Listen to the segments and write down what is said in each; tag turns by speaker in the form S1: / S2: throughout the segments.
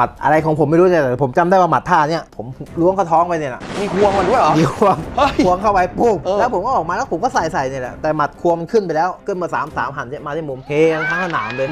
S1: หมัดอะไรของผมไม่รู้แต่ผมจำได้ว่าหมัดท่าเนี่ยผมล้วงเข้าท้องไปเนี่ยนะ
S2: มีควงมันด้วยเหรอ
S1: มีควง
S2: เฮ้ย
S1: ควงเข้าไปปุ๊บ
S2: เออ
S1: แล้วผมก็ออกมาแล้วผมก็ใส่ใส่เนี่ยแหละแต่หมัดควงมันขึ้นไปแล้วขึ้นมาสามสามหันมาที่มุมเฮทั้งสนามเลย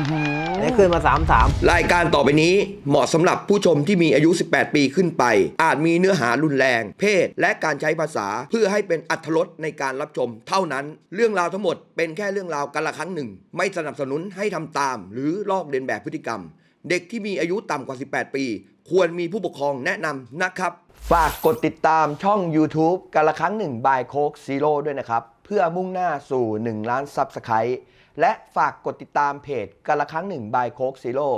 S1: นี่ขึ้นมาสามสาม
S3: รายการต่อไปนี้เหมาะสำหรับผู้ชมที่มีอายุ 18 ปีขึ้นไป อาจมีเนื้อหารุนแรง เพศ และการใช้ภาษาเพื่อให้เป็นอัธรสในการรับชม เท่านั้น เรื่องราวทั้งหมดเป็นแค่เรื่องราวกันละครั้งหนึ่ง ไม่สนับสนุนให้ทำตาม หรือลอกเลียนแบบพฤติกรรม เด็กที่มีอายุต่ำกว่า 18 ปี ควรมีผู้ปกครองแนะนำนะครับ
S2: ฝากกดติดตามช่อง YouTube กันละครั้งหนึ่งบายโคกซีโร่ด้วยนะครับ เพื่อมุ่งหน้าสู่ 1 ล้านซับสไครต์และฝากกดติดตามเพจกันละครั้งหนึ่งบายโคกซีโร่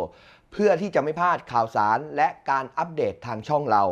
S2: เพื่อที่จะไม่พลาดข่าวสารและการอัปเดตทางช่องเรา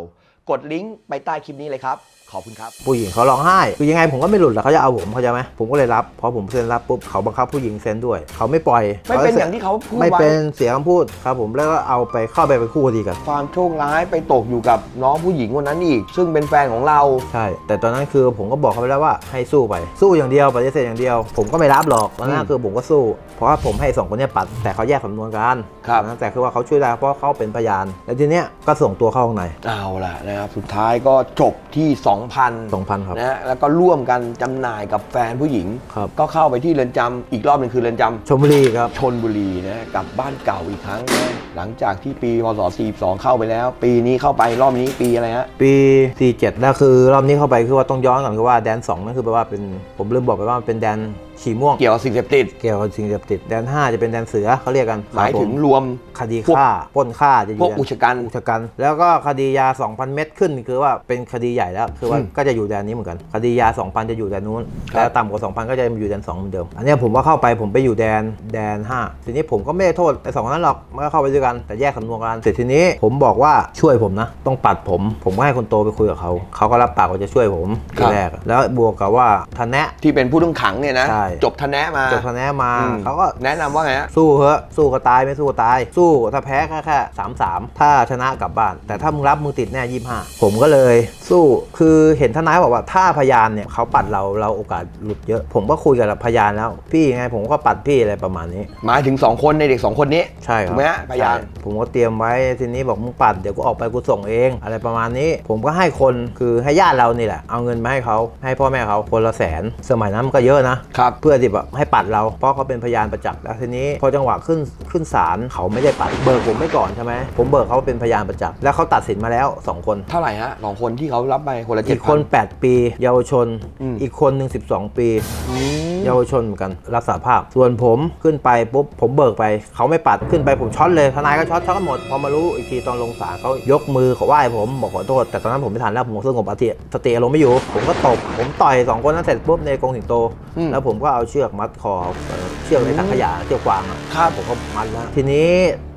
S2: กดลิงก์ไปใต้คลิปนี้เลยครับ ขอบคุณครับ
S1: ผู้หญิงเขาร้องไห้คือยังไงผมก็ไม่หลุดหรอกเขาจะเอาผมเขาใจไหมผมก็เลยรับพอผมเซ็นรับปุ๊บเขาบังคับผู้หญิงเซ็นด้วย เขาไม่ปล่อย
S2: ไม่เป็นอย่างที่เขาพูด
S1: ไม่
S2: ไว้
S1: เป็นเสียคำพูดครับ ผมแล้วก็เอาไปเข้าไปเป็นคู่คดีกัน
S2: ความโชคร้ายไปตกอยู่กับน้องผู้หญิงคนนั้นอีก ซึ่งเป็นแฟนของเรา
S1: ใช่ แต่ตอนนั้นคือผมก็บอกเขาไปแล้วว่าให้สู้ไป สู้อย่างเดียวปฏิเสธอย่างเดียว ผมก็ไม่รับหรอกตอนนั้น
S2: อืม
S1: คือผมก็สู้ เพราะว่าผมให้สองคนเนี้ปัด แต่เขาแยกสำนวนกัน
S2: ครับ
S1: นะแต่คือว่าเขาช่วยได้เพราะเขาเป็นพยาน แล้วทีเนี้ยก็ส่งตัวเข้าข้างใน
S2: เอาล่ะนะครับสุดท้ายก็จบที่ 2,000
S1: 2,000ครับ
S2: นะฮะแล้วก็ร่วมกันจำหน่ายกับแฟนผู้หญิง
S1: ครับ
S2: ก็เข้าไปที่เรือนจำอีกรอบหนึ่งคือเรือนจำ
S1: ชมบุรีครับ
S2: ชนบุรีนะกลับบ้านเก่าอีกครั้งนะหลังจากที่ปีพศ42 เข้าไปแล้ว ปีนี้เข้าไปรอบนี้ปีอะไรฮะ
S1: ปี 47แล้วคือรอบนี้เข้าไปคือว่าต้องย้อนก่อนคือว่าแดน2นั่นคือแปลว่าเป็นผมลืมบอกไปว่ามันเป็นแดน ฉีม่วง
S2: เกี่ยวกับสิ่งเสพติด
S1: เกี่ยวกับสิ่งเสพติดแดน5จะเป็นแดนเสือเขาเรียกกัน
S2: หมายถึง
S1: ครับผ
S2: รวม
S1: คดี
S2: พวก
S1: ฆ่าปล้นฆ่าจะอยู่
S2: พวก
S1: แดน
S2: อุกชะกัน
S1: อุกชะกันแล้วก็คดียา 2,000 เม็ดขึ้น คือว่าเป็นคดีใหญ่แล้ว คือว่า
S2: อืม
S1: ก็จะอยู่แดนนี้เหมือนกัน คดียา 2,000 จะอยู่แดนนู้น
S2: ครับ
S1: แล้วต่ำกว่า 2,000 ก็จะอยู่แดน 2 เหมือนเดิม อันเนี้ยผมก็เข้าไปผมไปอยู่แดนแดน 5 ทีนี้ผมก็ไม่ได้โทษไอ้สองคนนั้นหรอก มันก็เข้าไปด้วยกัน แต่แยกสำนวนกันเสร็จทีนี้ผมบอกว่าช่วยผมนะ ต้องปัดผม ผมก็ให้คนโตไปคุยกับเขา เขาก็รับปากว่าจะช่วยผมทีแรก แล้วบวกกับว่าทันแนะ
S2: ที่เป็นผู้ต้องขังเนี่ยนะ
S1: ใช่
S2: จบทะแนะมา
S1: จบทันแนะมา
S2: อืม
S1: เขาก็
S2: แนะนำว่าไงฮะ
S1: สู้เหอะสู้ก็ตายไม่สู้ก็ตาย สู้ถ้าแพ้แค่แค่สามสามถ้าชนะกลับบ้าน แต่ถ้ามึงรับมึงติดแน่ยี่ห้าผมก็เลย สู้คือเห็นทนายบอกว่าถ้าพยานเนี่ยเขาปัดเราเราโอกาสหลุดเยอะ ผมก็คุยกับพยานแล้ว พี่ไงผมก็ปัดพี่อะไรประมาณนี้
S2: หมายถึง 2 คนในเด็ก 2 คนนี้
S1: ใช่ครับ
S2: ถูกไหมฮะพยาน
S1: ใช่ผมก็เตรียมไว้ทีนี้บอกมึงปัดเดี๋ยวกูออกไปกูส่งเอง อะไรประมาณนี้ ผมก็ให้คนคือให้ญาติเรานี่แหละ เอาเงินมาให้เขาให้พ่อแม่เขาคนละแสน สมัยนั้นมันก็เยอะนะ
S2: ครับ
S1: เพื่อที่แบบให้ปัดเรา เพราะเขาเป็นพยานประจักษ์แล้วทีนี้ พอจังหวะขึ้นขึ้นศาลเขาไม่ได้ปัด เบิกผมไม่ก่อนใช่ไหมผมเบิกเขาเป็นพยานประจักษ์แล้วเขาตัดสินมาแล้ว 2 คน
S2: เท่าไหร่ฮะสองคนที่เขารับไปคนละเจ็
S1: อี
S2: ด
S1: กคน 8 ปี เยาวชน
S2: อืม
S1: อีกคนหนึ่ง12 ปี เยาวชนเหมือนกันรับสารภาพ ส่วนผมขึ้นไปปุ๊บผมเบิกไป เขาไม่ปัดขึ้นไปผมช็อตเลยทนายก็ช็อตช็อตกันหมด พอมารู้อีกทีตอนลงศาลเขายกมือเขาไหว้ผมบอกขอโทษ แต่ตอนนั้นผมไม่ทันแล้วผมสงบอธิสติอารมณ์ไม่อยู่ ผมก็ตบ ผมต่อยสองคนนั้นเสร็จปุ๊บในกรงสิงโต
S2: อืม
S1: แล้วผมก็เอาเชือกมัดคอเอ่อเชือกในถังขยะเชือกกวางอะ
S2: ครับ
S1: ผมก็มัดแล้วทีนี้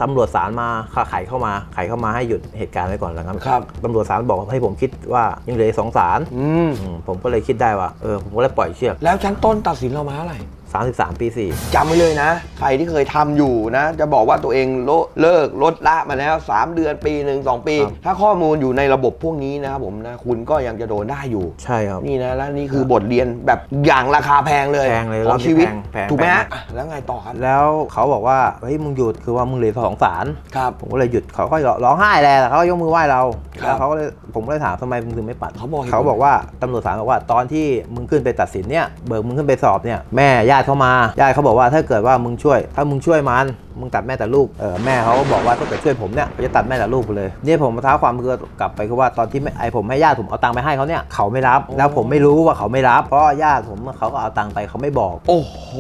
S1: ตำรวจศาลมาขาไขเข้ามาไขเข้ามาให้หยุดเหตุการณ์ไว้ก่อนแล้วครับ
S2: ครับ
S1: ตำรวจศาลบอกให้ผมคิดว่ายังเหลืออกสองศาล
S2: อืม
S1: อืมผมก็เลยคิดได้ว่าเออผมก็เลยปล่อยเชือก
S2: แล้วชั้นต้นตัดสินเรามาเท่าไหร่
S1: 33 ปี 4
S2: จำไว้เลยนะ ใครที่เคยทำอยู่นะ จะบอกว่าตัวเองโลเลิกลดละมาแล้ว 3 เดือนปีหนึ่งสองปี
S1: ครับ
S2: ถ้าข้อมูลอยู่ในระบบพวกนี้นะครับผมนะคุณก็ยังจะโดนได้อยู่
S1: ใช่ครับ
S2: นี่นะแล้วนี่คือบทเรียนแบบอย่างราคาแพงเลย
S1: แพงเลย
S2: ข
S1: ร
S2: อ
S1: องบนี้
S2: ชีวิต
S1: แพงแพง
S2: ถูกไหมฮะ
S1: แพง
S2: อะแล้วไงต่อครับ
S1: แล้วเขาบอกว่า เฮ้ย มึงหยุดคือว่ามึงเหลือสองศาล
S2: ครับ
S1: ผมก็เลยหยุดเขาก็ร้องไห้แหละแต่เขาก็ยกมือไหว้เรา
S2: ครับ
S1: แล้วเขาก็เลยผมก็เลยถามทำไมมึงถึงไม่ปัด
S2: เขาบอกเหตุผล
S1: เขาบอกว่าตำรวจศาลบอกว่าตอนที่มึงขึ้นไปตัดสินเนี่ยเบิกมึงขึ้นไปสอบเนี่ยแม่ญาติเขามาญาติเขาบอกว่าถ้าเกิดว่ามึงช่วย ถ้ามึงช่วยมันมึงตัดแม่แต่ลูกเออแม่เขาก็บอกว่าถ้าเกิดช่วยผมเนี่ยจะตัดแม่แต่ลูกไปเลยเนี่ยผมมาท้าความคือกลับไปคือว่าตอนที่ไม่ไอผมให้ญาติผมเอาตังค์ไปให้เขาเนี่ยเขาไม่รับ แล้วผมไม่รู้ว่าเขาไม่รับ เพราะญาติผมเขาก็เอาตังค์ไปเขาไม่บอก
S2: โอ้โห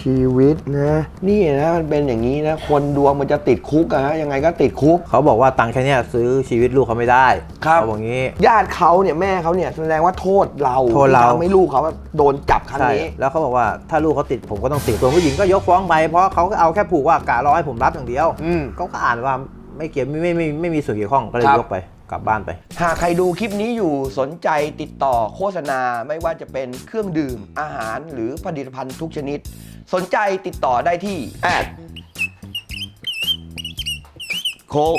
S2: ชีวิตนะ นี่นะมันเป็นอย่างนี้นะ คนดวงมันจะติดคุกอะฮะยังไงก็ติดคุก
S1: เขาบอกว่าตังค์แค่เนี้ยซื้อชีวิตลูกเขาไม่ได้
S2: ครับ
S1: เขาบอกงี้
S2: ญาติเขาเนี่ยแม่เขาเนี่ยแสดงว่าโทษเรา
S1: โทษเรา
S2: ที่ทำให้ลูกเขาโดนจับครั้ง
S1: ใช่
S2: นี้
S1: แล้วเขาบอกว่าถ้าลูกเขาติดผมก็ต้องติดส่วนผู้หญิงก็ยกฟ้องไปเพราะเขาก็เอาแค่ผูกว่ากะรอให้ผมรับอย่างเดียว
S2: อืม
S1: เขาก็อ่านว่าไม่เกี่ยวไม่ไม่ไม่ไม่มีส่วนเกี่ยวข้องก็เลย
S2: ครับ
S1: ยกไปกลับบ้านไป
S2: หากใครดูคลิปนี้อยู่สนใจติดต่อโฆษณาไม่ว่าจะเป็นเครื่องดื่มอาหารหรือผลิตภัณฑ์ทุกชนิด สนใจติดต่อได้ที่แอด โคก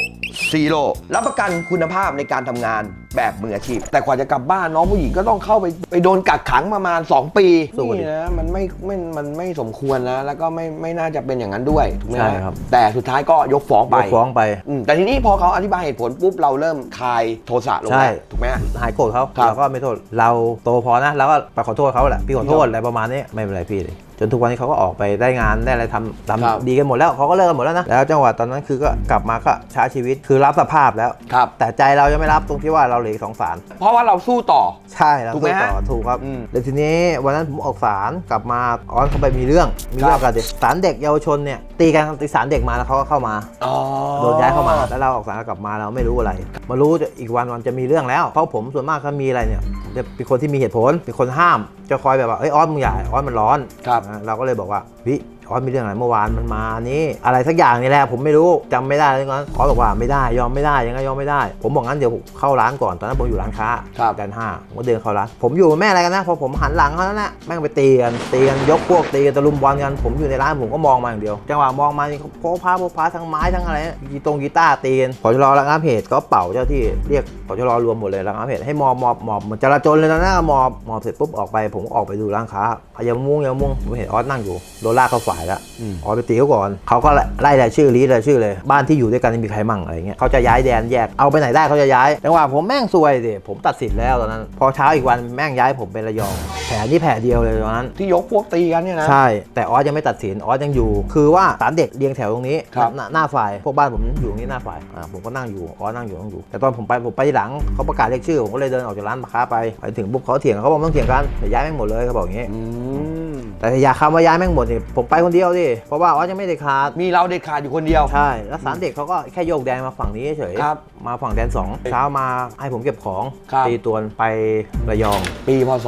S2: ซีโร่รับประกันคุณภาพในการทำงานแบบมืออาชีพ แต่กว่าจะกลับบ้านน้องผู้หญิงก็ต้องเข้าไปไปโดนกักขังประมาณ 2 ปี
S1: สู้ดิ
S2: นี่นะมันไม่ไม่มันไม่สมควรนะ แล้วก็ไม่ไม่น่าจะเป็นอย่างนั้นด้วยถูกไหม
S1: ใช่
S2: ฮะ
S1: ครับ
S2: แต่สุดท้ายก็ยกฟ้องไป
S1: ยกฟ้องไป
S2: อืมแต่ทีนี้พอเขาอธิบายเหตุผลปุ๊บเราเริ่มคลายโทสะลง
S1: ใช่
S2: แล้วถูกไหมฮะ
S1: หายโกรธเขา
S2: ครับ
S1: เราก็ไม่โทษ เราโตพอนะเราก็ไปขอโทษเขาแหละพี่ขอโทษอะไรประมาณนี้ไม่เป็นไรพี่เลย จนทุกวันนี้เขาก็ออกไปได้งานได้อะไรทำ
S2: ครับ
S1: ทำดีกันหมดแล้วเขาก็เลิกกันหมดแล้วนะแล้วจังหวะตอนนั้นคือก็กลับมาก็ใช้ชีวิตคือรับสภาพแล้ว
S2: ครับ
S1: แต่ใจเรายังไม่รับตรงที่ว่าเราเหลืออีกสองสาร
S2: เพราะว่าเราสู้ต่อ
S1: ใช่เรา
S2: ถูกไหม
S1: สู้
S2: ฮะ
S1: ต่อถูกครับ
S2: อืม
S1: แล้วทีนี้วันนั้นผมออกศาลกลับมาออนเขาไปมีเรื่องมีเรื่องกันเด็กศาลเด็กเยาวชนเนี่ยตีกันตีศาลเด็กมาแล้วเขาก็เข้ามา
S2: อ๋อ
S1: โดนย้ายเข้ามาแล้วเราออกสารกลับมาเราไม่รู้อะไร มารู้อีกวันวันจะมีเรื่องแล้ว เพราะผมส่วนมากถ้ามีอะไรเนี่ยจะเป็นคนที่มีเหตุผลเป็นคนห้ามจะคอยแบบว่าเอ้ยออสมึงอย่าออสมันร้อน
S2: ครับ
S1: อ่าเราก็เลยบอกว่าพี่ ออสมีเรื่องอะไรเมื่อวานมันมานี่อะไรสักอย่างนี่แหละผมไม่รู้จำไม่ได้เลยงั้นออสบอกว่าไม่ได้ยอมไม่ได้ยังไงยอมไม่ได้ ผมบอกงั้นเดี๋ยวเข้าร้านก่อนตอนนั้นผมอยู่ร้านค้า
S2: ครับ
S1: แดนห้าผมก็เดินเข้าร้านผมอยู่กับแม่อะไรกันนะพอผมหันหลังเขาแล้วนะแม่งไปตีกันตีกันยกพวกตีกันตะลุมบอลกันผมอยู่ในร้านผมก็มองมาอย่างเดียว จังหวะมองมานี่เขาโพกพาโพกพาทั้งไม้ทั้งอะไรกีตรงกีตาร์ตีกันพอจะรอระงับเหตุก็เป่าเจ้าที่เรียกพอจะรอรวมหมดเลยระงับเหตุให้มอบมอบมอบเหมือนจราจรเลยนะนะมอบมอบเสร็จปุ๊บออกไป ผมก็ออกไปดูร้านค้าพยาม่วงยาม่วงผมเห็นออสนั่งอยู่โดนลากเข้าฝ่ายแล้ว
S2: อืม
S1: ออสไปตีเขาก่อนเขาก็ไล่รายชื่อรีดรายชื่อเลย บ้านที่อยู่ด้วยกันมีใครมั่งอะไรเงี้ยเขาจะย้ายแดนแยกเอาไปไหนได้เขาจะย้ายจังหวะผมแม่งซวยดิผมตัดสินแล้วตอนนั้น พอเช้าอีกวันแม่งย้ายผมไประยอง แผลนี่แผลเดียวเลยตอนนั้น
S2: ที่ยกพวกตีกันเนี่ยนะ
S1: ใช่แต่ออสยังไม่ตัดสินออสยังอยู่ คือว่าศาลเด็กเรียงแถวตรงนี้
S2: ครับ
S1: หน้าหน้าฝ่ายพวกบ้านผมอยู่ตรงนี้หน้าฝ่ายอ่าผมก็นั่งอยู่ออสนั่งอยู่นั่งอยู่ แต่ตอนผมไปผมไปทีหลังเขาประกาศเรียกชื่อผมก็เลยเดินออกจากร้านค้าไปไปถึงปุ๊บเขาเถียงเขาบอกไม่ต้องเถียงกันเดี๋ยวย้ายแม่งหมดเลยเขาบอกอย่างงี้
S2: อืม
S1: แต่อย่าคำว่าย้ายแม่งหมดนี่ผมไปคนเดียวดิเพราะว่าออสยังไม่ได้ขาด
S2: มีเราเด็ดขาดอยู่คนเดียว
S1: ใช่แล้วศาลเด็กเขาก็แค่โยกแดนมาฝั่งนี้เฉย
S2: ครับ
S1: มาฝั่งแดนสองเช้ามาให้ผมเก็บของ
S2: ครับ
S1: ตีตัวนไประยอง
S2: ปีพศ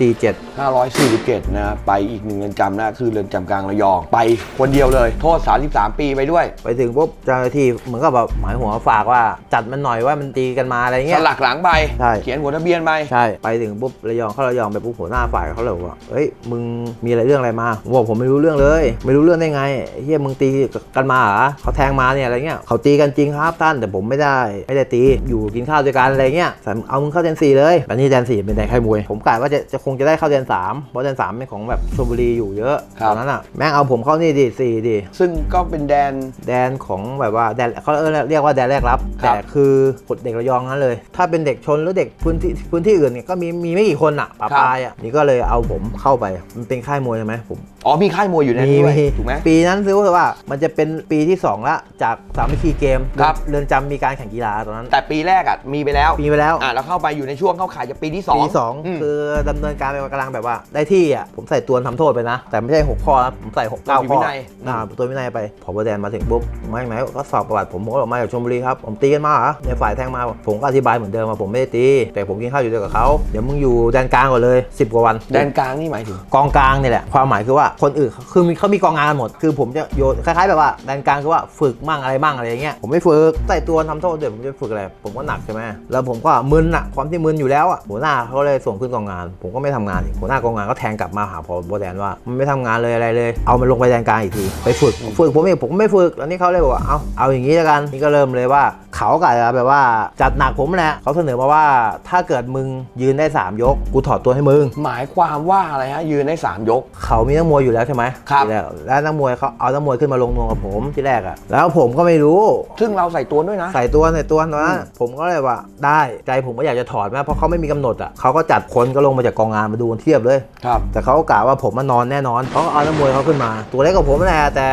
S1: 47
S2: 2547 นะไปอีกหนึ่งเรือนจำนะคือเรือนจำกลางระยอง ไปคนเดียวเลย โทษ 33 ปีไปด้วย
S1: ไปถึงปุ๊บเจ้าหน้าที่เหมือนกับแบบหมายหัวฝากว่าจัดมันหน่อยว่ามันตีกันมาอะไร
S2: ส
S1: เงี้ย
S2: ลักหลังไป
S1: ใช่
S2: เขียนหัวทะเบียนไป
S1: ใช่ ไปถึงปุ๊บระยองเข้าระยองไปปุ๊บหัวหน้าฝ่ายเขาเลยบอกว่าเฮ้ยมึงมีอะไรเรื่องอะไรมาผมบอกผมไม่รู้เรื่องเลย ไม่รู้เรื่องได้ไงไอ้เฮียมึงตีกันมาเหรอเขาแทงมาเนี่ยอะไรเงี้ยเขาตีกันจริงครับท่านแต่ผมไม่ได้ไม่ได้ตีอยู่กินข้าวด้วยกันอะไรเงี้ยแต่เอามึงเข้าแดนสี่เลยแต่นี่แดนสี่เป็นแดนค่ายมวย ผมกะว่าจะจะคงจะได้เข้าแดนสามเพราะแดนสามเป็นของแบบชลบุรีอยู่เยอะ
S2: ครับ
S1: ตอนนั้นอะแม่งเอาผมเข้านี่ดิสี่ดิ
S2: ซึ่งก็เป็นแดน
S1: แดนของแบบว่าแดนเขาเออเรียกว่าแดนแรกรับ
S2: ครับ
S1: แต่คือคนเด็กระยองนั้นเลย ถ้าเป็นเด็กชนหรือเด็กพื้นที่พื้นที่อื่นเนี่ยก็มีมีไม่กี่คนอะปะปายอะนี่ก็เลยเอาผมเข้าไปมันเป็นค่ายมวยใช่ไหมผม
S2: อ๋อมีค่ายมวยอยู่ใน
S1: มี
S2: นั้นด้วย
S1: มี
S2: ถูกไหม
S1: ปีนั้นซื้อว่ามันจะเป็นปีที่สองละจากสามัคคีเกม
S2: ครับ
S1: เรือนจำมีการแข่งกีฬาตอนนั้น
S2: แต่ปีแรกอะมีไปแล้ว
S1: ปีไปแล้ว
S2: อะแล้วเข้าไปอยู่ในช่วงเข้าขายจะปีที่สอง
S1: ปีที่สอง
S2: ม
S1: คือดำเนินการไปกำลังแบบว่าได้ที่อะผมใส่ตัวทำโทษไปนะ แต่ไม่ใช่หกข้อนะผมใส่หกเก้า
S2: ตัว
S1: ข้อ
S2: วินัย
S1: อ่าตัววินัยไปพอบแดนมาถึงปุ๊บมาจากไหนก็สอบประวัติผมผมก็บอกมาจากชลบุรีครับผมตีกันมาเหรอในฝ่ายแทงมาผมก็อธิบายเหมือนเดิมว่าผมไม่ได้ตีแต่ผมกินข้าวอยู่ด้วยกับเขาเดี๋ยวมึงอยู่แดนกลางก่อนเลย 10 กว่าวัน
S2: แดนกลางนี่หมายถึง
S1: กองกลางนี่แหละความหมายคือว่าคนอื่นคือมีเขามีกองงานหมด คือผมจะโยนคล้ายๆแบบว่าแดนกลางคือว่าฝึกมั่งอะไรมั่งอะไรอย่างเงี้ยผมไม่ฝึกใส่ตัวทำโทษเดี๋ยวผมจะฝึกอะไรผมก็หนักใช่ไหมแล้วผมก็มึนอะความที่มึนอยู่แล้วอะหัวหน้าเขาเลยส่งขึ้นกองงาน ผมก็ไม่ทำงานอีกหัวหน้ากองงานก็แทงกลับมาหาพอบแดนว่ามันไม่ทำงานเลยอะไรเลย เอามันลงไปแดนกลางอีกทีไปฝึกฝึกผมเองผมก็ไม่ฝึกแล้วนี่เขาเลยบอกว่าเอาเอาอย่างนี้แล้วกันนี่ก็เริ่มเลยว่าเขากะจะแบบว่าจัดหนักผมแหละเขาเสนอมาว่าถ้าเกิดมึงยืนได้สามยก กูถอดตัวให้มึง
S2: หมายความว่าอะไรฮะยืนได้สามยก
S1: เขามีนักมวยอยู่แล้วใช่ไหม
S2: ครับ
S1: ทีแรกแล้วนักมวยเขาเอานักมวยขึ้นมาลงนวมกับผมที่แรกอะแล้วผมก็ไม่รู้
S2: ซึ่งเราใส่ตัวด้วยนะ
S1: ใส่ตัวใส่ตัวตอนนั้น
S2: อืม
S1: ผมก็เลยว่าได้ใจผมก็อยากจะถอดนะเพราะเขาไม่มีกำหนดอะเขาก็จัดคนก็ลงมาจากกองงานมาดูกันเทียบเลย
S2: ครับ
S1: แต่เขาก็กล่าวว่าผมมานอนแน่นอนเขาก็เอานักมวยเขาขึ้นมา ตัวเล็กกว่าผมแหละแต่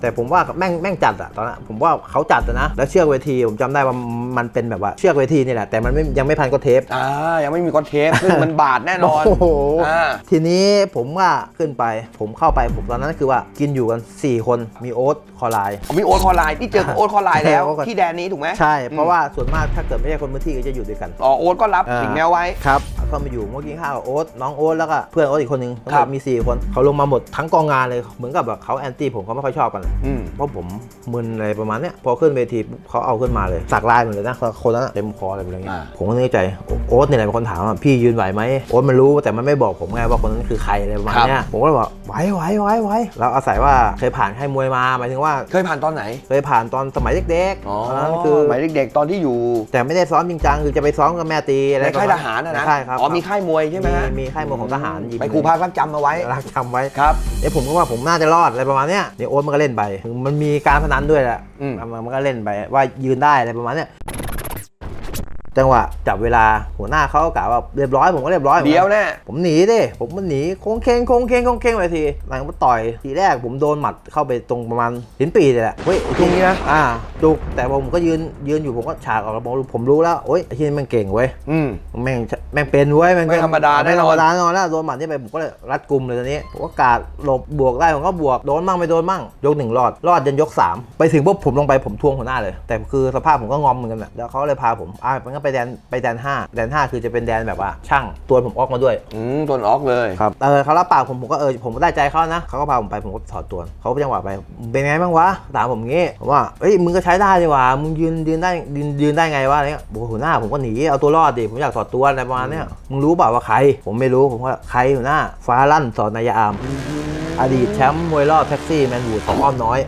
S1: แต่ผมว่าแม่งแม่งจัดอะตอนนั้นผมว่าเขาจัดอะนะแล้วเชือกเวทีผมจำได้ว่ามันเป็นแบบว่าเชือกเวทีนี่แหละแต่มันไม่ยังไม่พันก็เทป
S2: อ่ายังไม่มีก้อนเทปซึ่งมันบาดแน่นอน
S1: โอ้โห
S2: อ่า
S1: ทีนี้ผมว่าขึ้นไป ผมเข้าไปผมตอนนั้นคือว่ากินอยู่กัน 4 คนมีโอ๊ตคอไลน์
S2: มีโอ๊ตคอไลน์ที่เจอกับโอ๊ตคอไลน์แล้ว
S1: โอ๊ตคอ
S2: ที่แดนนี้ถูกไหม
S1: ใช่ เพราะว่าส่วนมากถ้าเกิดไม่ใช่คนพื้นที่ก็จะอยู่ด้วยกัน
S2: อ๋อโอ๊ตก็รับ
S1: อ่า
S2: สิ่งแมวไว้
S1: ครับเขามาอยู่เมื่อกี้ข้าวกับโอ๊ตน้องโอ๊ตแล้วก็เพื่อนโอ๊ตอีกคนนึงทั้งห
S2: ครั
S1: ม
S2: บ
S1: ดมี 4 คนเขาลงมาหมดทั้งกองงานเลยเหมือนกับแบบเขาแอนตี้ผมเขาไม่ค่อยชอบกัน
S2: อืม
S1: เพราะผมมึนอะไรประมาณเนี้ยพอขึ้นเวทีปุ๊บเขาเอาขึ้นมาเลยเลยสักลายหมดเลยนะคนนั้นอะเต็มคออะไรแบบเงี้ย
S2: อ่า
S1: ผมก็นึกในใจโอ๊ตเนี่ยแหละเป็นคนถามว่าพี่ยืนไหวไหมโอ๊ตมันรู้แต่มันไม่บอกผมไงว่าคนนั้นคือใครอะไรประมาณเนี้ยผมก็เลยบอกไหวไหวไหวไหวเราอาศัยว่าเคยผ่านค่ายมวยมาหมายถึงว่า
S2: เคยผ่านตอนไหน
S1: เคยผ่านตอนสมัยเด็กๆ
S2: อ๋อ
S1: ตอนนั้นคือ
S2: สมัยเด็กๆตอนที่อยู่
S1: แต่ไม่ได้ซ้อมจริงจังคือจะไปซ้อมกับแม่ตีอะไร
S2: ในค่าย
S1: ป
S2: ท
S1: ระมณ
S2: หารนะนะ
S1: ใช่ครับ
S2: อ๋อมีค่ายมวยใช่ไหม
S1: มี
S2: ฮะ
S1: มีค่ายมวยของทหารยิม
S2: ไปครูพักรักจำเอาไว้
S1: รักจำไว้
S2: ครับ
S1: เอ้ผมก็ว่าผมน่าจะรอดอะไรประมาณเนี้ยเนี่ยโอ๊ตมันก็เล่นไปมันมีการพนันด้วยแหละ
S2: อืม
S1: มันมันก็เล่นไปว่ายืนได้อะไรประมาณเนี้ย จังหวะจับเวลาหัวหน้าเขาก็กล่าวว่าเรียบร้อยผมก็เรียบร้อยหมือนกัน
S2: เดี๋ยวแน่
S1: ผมหนีดิผมมันหนีโค้งเคงโค้งเคงโค้งเคงไปทีหลังมาต่อยทีแรกผมโดนหมัดเข้าไปตรงประมาณลิ้นปีเลยแหละเฮ้ยไอ้
S2: ตรงนี้นะ
S1: อ่าจุกแต่ผมก็ยืนยืนอยู่ผมก็ฉากออกแล้วผมผมรู้แล้วโอ๊ยไอ้ที่นี่มันเก่งเว้ย
S2: อืม
S1: แม่งแม่งเป็นเว้ยแม่ง
S2: ไม่ธรรมดาแน่
S1: ไม่
S2: น
S1: ธ
S2: อน
S1: รรมดาแน่นอนแล้วโดนหมัดนี่ไปผมก็เลยรัดกุมเลยตอนนี้ผมก็กาดหลบบวกได้ผมก็บวกโดนมั่งไม่โดนมั่งยกหนึ่งรอดรอดจนยกสามไปถึงปุ๊บผมลงไปผมทวงหัวหน้าเลย แต่คือสภาพผมก็งอมเหมือนกันนะแล้วเขาเลยพาผมอ่ามันก็ไปแดนไปแดนห้าแดนห้าคือจะเป็นแดนแบบว่าช่างตัวผมออกมาด้วย
S2: อืมตัวออกเลย
S1: ครับเออเขารับปากผมผมก็เออผมก็ได้ใจเขานะเขาก็พาผมไปผมก็ถอดตัวเขาจังหวะไปเป็นไงบ้างวะถามผมงี้ผมว่าเอ้ยมึงก็ใช้ได้ดีว่ามึงยืนยืนได้ยืนยืนได้ไงวะอะไรเงี้ยบอกว่าหัวหน้าผมก็หนีเอาตัวรอดดิผมอยากถอดตัวอะไรประมาณเนี้ยมึงรู้เปล่าว่าใคร ผมไม่รู้ผมว่าใครหัวหน้าฟ้าลั่นสอนนายอามอดีตแชมป์มวยรอบแท็กซี่แมนวูดของอ้อมน้อย